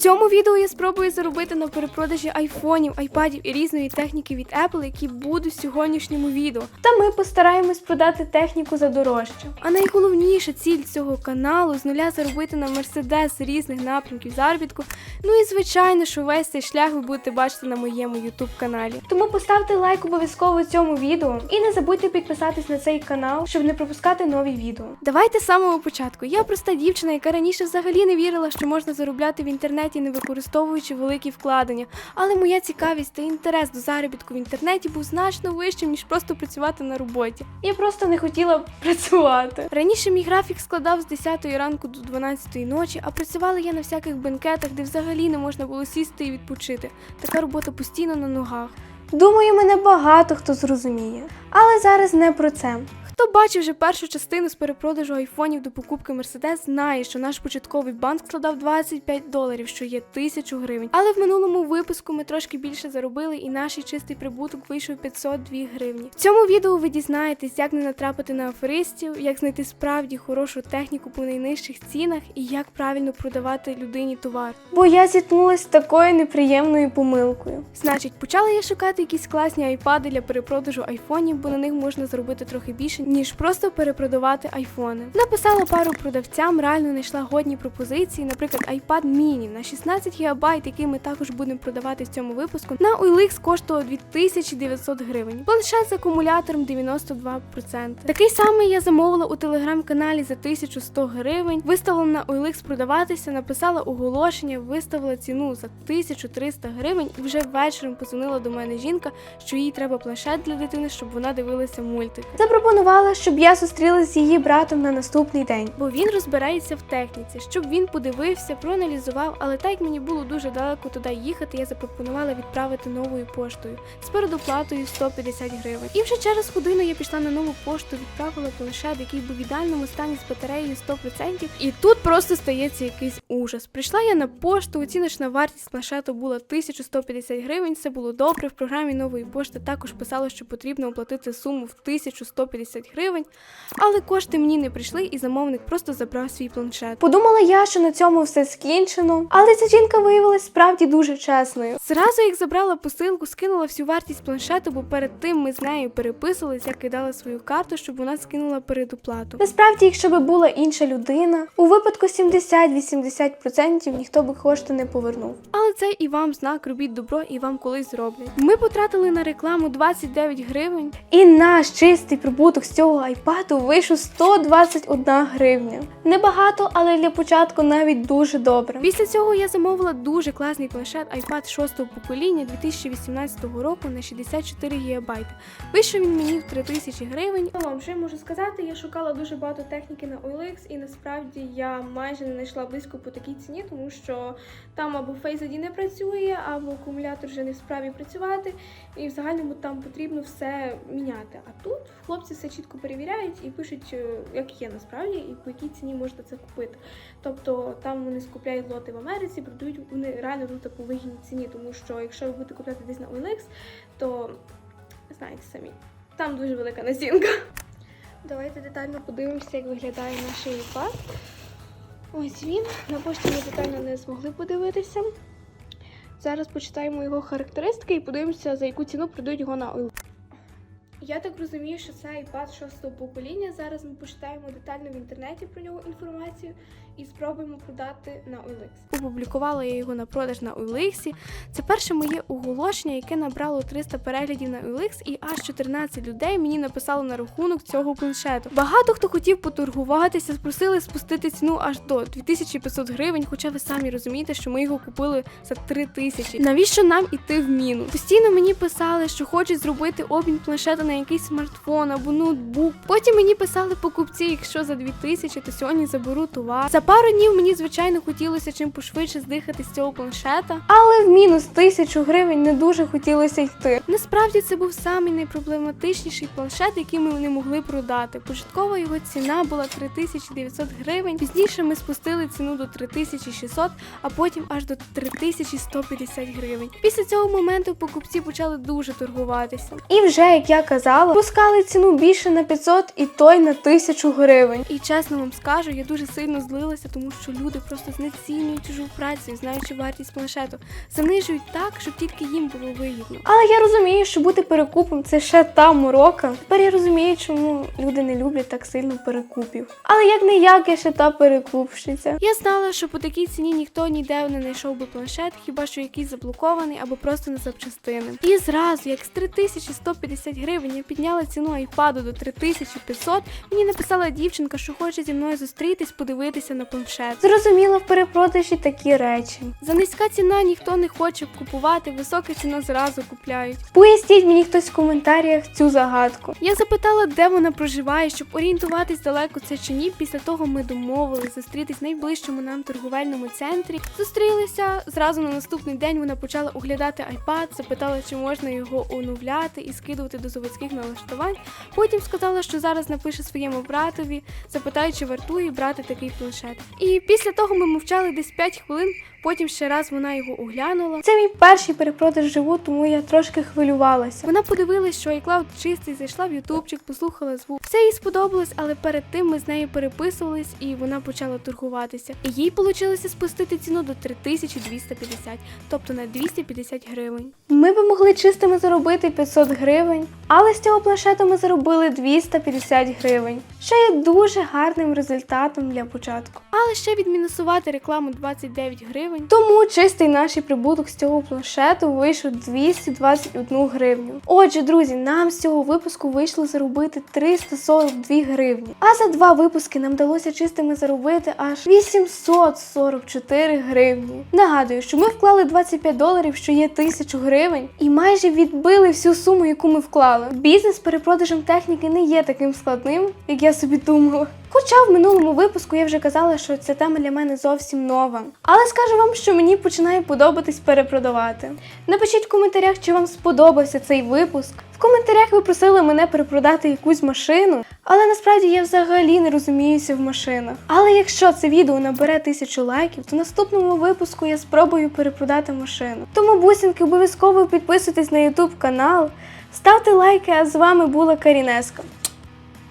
цьому відео я спробую заробити на перепродажі айфонів, айпадів і різної техніки від Apple, які будуть в сьогоднішньому відео. Та ми постараємось продати техніку за дорожче. А найголовніша ціль цього каналу з нуля заробити на Мерседес різних напрямків заробітку. Ну і звичайно, що весь цей шлях ви будете бачити на моєму YouTube каналі. Тому поставте лайк обов'язково цьому відео і не забудьте підписатись на цей канал, щоб не пропускати нові відео. Давайте з самого початку. Я проста дівчина, яка раніше взагалі не вірила, що можна заробляти в інтернеті, не використовуючи великі вкладення. Але моя цікавість та інтерес до заробітку в інтернеті був значно вищим, ніж просто працювати на роботі. Я просто не хотіла працювати. Раніше мій графік складав з 10 ранку до 12 ночі, а працювала я на всяких бенкетах, де взагалі не можна було сісти і відпочити. Така робота постійно на ногах. Думаю, мене багато хто зрозуміє. Але зараз не про це. Хто бачив вже першу частину з перепродажу айфонів до покупки Мерседес, знає, що наш початковий банк складав 25 доларів, що є тисячу гривень. Але в минулому випуску ми трошки більше заробили, і наш чистий прибуток вийшов 502 гривні. В цьому відео ви дізнаєтесь, як не натрапити на аферистів, як знайти справді хорошу техніку по найнижчих цінах і як правильно продавати людині товар. Бо я зіткнулася з такою неприємною помилкою. Значить, почала я шукати якісь класні айпади для перепродажу айфонів, бо на них можна заробити трохи більше, ніж просто перепродавати айфони. Написала пару продавцям, реально знайшла годні пропозиції, наприклад, iPad mini на 16 ГБ, який ми також будемо продавати в цьому випуску. На OLX коштував 2900 гривень. Планшет з акумулятором 92%. Такий самий я замовила у телеграм-каналі за 1100 гривень. Виставила на OLX продаватися, написала оголошення, виставила ціну за 1300 гривень. І вже ввечері позвонила до мене жінка, що їй треба планшет для дитини, щоб вона дивилася мультики. Запропонувала, щоб я зустрілася з її братом на наступний день, бо він розбирається в техніці, щоб він подивився, проаналізував. Але так як мені було дуже далеко туди їхати, я запропонувала відправити новою поштою з передоплатою 150 гривень. І вже через годину я пішла на нову пошту, відправила планшет, який був в ідеальному стані з батареєю 100%. І тут просто стається якийсь ужас. Прийшла я на пошту, оціночна вартість планшету була 1150 гривень. Це було добре. В програмі нової пошти також писало, що потрібно оплатити суму в 1150 гривень, але кошти мені не прийшли, і замовник просто забрав свій планшет. Подумала я, що на цьому все скінчено, але ця жінка виявилась справді дуже чесною. Зразу як забрала посилку, скинула всю вартість планшету, бо перед тим ми з нею переписувалися, я кидала свою карту, щоб вона скинула передоплату. Насправді, якщо би була інша людина, у випадку 70-80% ніхто би кошти не повернув. Але це і вам знак, робіть добро, і вам колись зроблять. Ми потратили на рекламу 29 гривень, і наш чистий прибуток з цього айпаду вийшов 121 гривня. Небагато, але для початку навіть дуже добре. Після цього я замовила дуже класний планшет iPad 6 покоління 2018 року на 64 ГБ. Вийшов він мені в 3000 гривень. Вам я можу сказати? Я шукала дуже багато техніки на OLX, і насправді я майже не знайшла близько по такій ціні, тому що там або Face ID не працює, або акумулятор вже не в справі працювати, і в загальному там потрібно все міняти. А тут хлопці все чітко перевіряють і пишуть, е, як є насправді, і по якій ціні можна це купити. Тобто там вони скупляють лоти в Америці, продають вони реально тут по вигідній ціні, тому що якщо ви будете купляти десь на OLX, то знаєте самі, там дуже велика націнка. Давайте детально подивимося, як виглядає наш iPad. Ось він. На пошті ми детально не змогли подивитися. Зараз почитаємо його характеристики і подивимося, за яку ціну продають його на OLX. Я так розумію, що це iPad 6 покоління. Зараз ми почитаємо детально в інтернеті про нього інформацію і спробуємо продати на OLX. Опублікувала я його на продаж на OLX. Це перше моє оголошення, яке набрало 300 переглядів на OLX, і аж 14 людей мені написало на рахунок цього планшету. Багато хто хотів поторгуватися, спросили спустити ціну аж до 2500 гривень, хоча ви самі розумієте, що ми його купили за 3000. Навіщо нам іти в міну? Постійно мені писали, що хочуть зробити обмін планшета на якийсь смартфон або ноутбук. Потім мені писали покупці, якщо за 2000, то сьогодні заберу товар. За пару днів мені звичайно хотілося чим пошвидше здихати з цього планшета, але в мінус тисячу гривень не дуже хотілося йти. Насправді це був самий найпроблематичніший планшет, який ми не могли продати. Початкова його ціна була 3900 гривень. Пізніше ми спустили ціну до 3600, а потім аж до 3150 гривень. Після цього моменту покупці почали дуже торгуватися. І вже, як я казала, пускали ціну більше на 500 і той на 1000 гривень. І чесно вам скажу, я дуже сильно злилася тому що люди просто знецінюють чужу працю, знаючи вартість планшету, занижують так, щоб тільки їм було вигідно. Але я розумію, що бути перекупом це ще та морока. Тепер я розумію, чому люди не люблять так сильно перекупів. Але як не як я ще та перекупщиця. Я знала, що по такій ціні ніхто ніде не знайшов би планшет, хіба що якийсь заблокований або просто на запчастини. І зразу, як з 3150 гривень я підняла ціну айпаду до 3500, мені написала дівчинка, що хоче зі мною зустрітись, подивитися на планшет. Зрозуміло, в перепродажі такі речі. За низька ціна ніхто не хоче купувати, висока ціна зразу купляють. Поясніть мені хтось в коментарях цю загадку. Я запитала, де вона проживає, щоб орієнтуватись далеко це чи ні. Після того ми домовились зустрітись в найближчому нам торговельному центрі. Зустрілися зразу на наступний день. Вона почала оглядати iPad, запитала, чи можна його оновляти і скидувати до заводських налаштувань. Потім сказала, що зараз напише своєму братові, запитає, чи вартує брати такий планшет. І після того ми мовчали десь 5 хвилин. Потім ще раз вона його оглянула. Це мій перший перепродаж живу, тому я трошки хвилювалася. Вона подивилась, що iCloud чистий, зайшла в ютубчик, послухала звук. Все їй сподобалось, але перед тим ми з нею переписувались, і вона почала торгуватися. І їй вийшло спустити ціну до 3250, тобто на 250 гривень. Ми би могли чистими заробити 500 гривень, але з цього планшету ми заробили 250 гривень, що є дуже гарним результатом для початку. Але ще відмінусувати рекламу 29 гривень. Тому чистий наш прибуток з цього планшету вийшов 221 гривню. Отже, друзі, нам з цього випуску вийшло заробити 342 гривні. А за два випуски нам вдалося чистими заробити аж 844 гривні. Нагадую, що ми вклали 25 доларів, що є 1000 гривень, і майже відбили всю суму, яку ми вклали. Бізнес з перепродажем техніки не є таким складним, як я собі думала. Хоча в минулому випуску я вже казала, що ця тема для мене зовсім нова. Але скажу вам, що мені починає подобатись перепродавати. Напишіть в коментарях, чи вам сподобався цей випуск. В коментарях ви просили мене перепродати якусь машину, але насправді я взагалі не розуміюся в машинах. Але якщо це відео набере тисячу лайків, то в наступному випуску я спробую перепродати машину. Тому бусинки обов'язково підписуйтесь на YouTube канал, ставте лайки, а з вами була Карінеска.